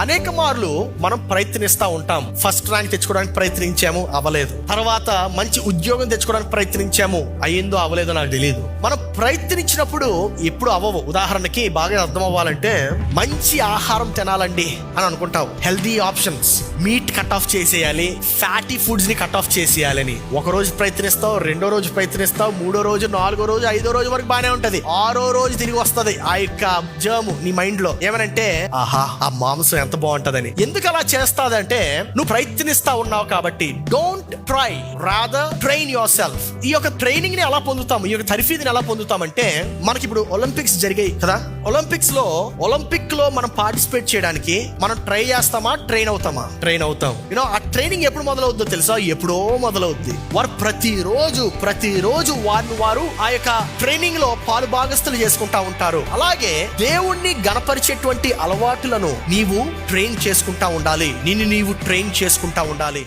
అనేక మార్లు మనం ప్రయత్నిస్తూ ఉంటాం. ఫస్ట్ ర్యాంక్ తెచ్చుకోవడానికి ప్రయత్నించాము అవ్వలేదు. తర్వాత మంచి ఉద్యోగం తెచ్చుకోవడానికి ప్రయత్నించాము అయ్యిందో అవ్వలేదో నాకు తెలియదు మనం ప్రయత్నించినప్పుడు ఎప్పుడు అవ్వవు. ఉదాహరణకి బాగా అర్థం అవ్వాలంటే మంచి ఆహారం తినాలండి అని అనుకుంటాం healthy options meat cut off చేసేయాలి ఫ్యాటీ ఫుడ్స్ని కట్ ఆఫ్ చేసేయాలని. ఒక రోజు ప్రయత్నిస్తావు రెండో రోజు ప్రయత్నిస్తావు మూడో రోజు నాలుగో రోజు ఐదో రోజు వరకు బాగానే ఉంటది. ఆరో రోజు తిరిగి వస్తది. ఆ యొక్క జర్ము నీ మైండ్లో. ఏమనంటే ఆహా ఆ మాంసం ఎంత బాగుంటదని. ఎందుకు అలా చేస్తాదంటే నువ్వు ప్రయత్నిస్తా ఉన్నావు కాబట్టి. Don't try rather train yourself ఈ యొక్క ట్రైనింగ్ని ఎలా పొందుతాము? ఈ యొక్క తర్ఫీదుని ఎలా పొందుతామంటే మనకి ఇప్పుడు ఒలింపిక్స్ జరిగాయి కదా? ఒలింపిక్స్లో ఒలింపిక్లో మనం పార్టిసిపేట్ చేయడానికి మనం ట్రై చేస్తామా ట్రైన్ అవుతామా? ట్రైన్ అవుతాం. యూనో ఆ ట్రైనింగ్ ఎప్పుడు మొదలవుద్దో తెలుసా? ఎప్పుడో మొదలవుద్ది. వారు ప్రతిరోజు ప్రతిరోజు వారిని వారు ఆ యొక్క ట్రైనింగ్లో పాలు భాగస్తులు చేసుకుంటా ఉంటారు. అలాగే దేవుణ్ణి గణపరిచేటువంటి అలవాటులను నీవు ట్రైన్ చేసుకుంటా ఉండాలి. నిన్ను నీవు ట్రైన్ చేసుకుంటా ఉండాలి.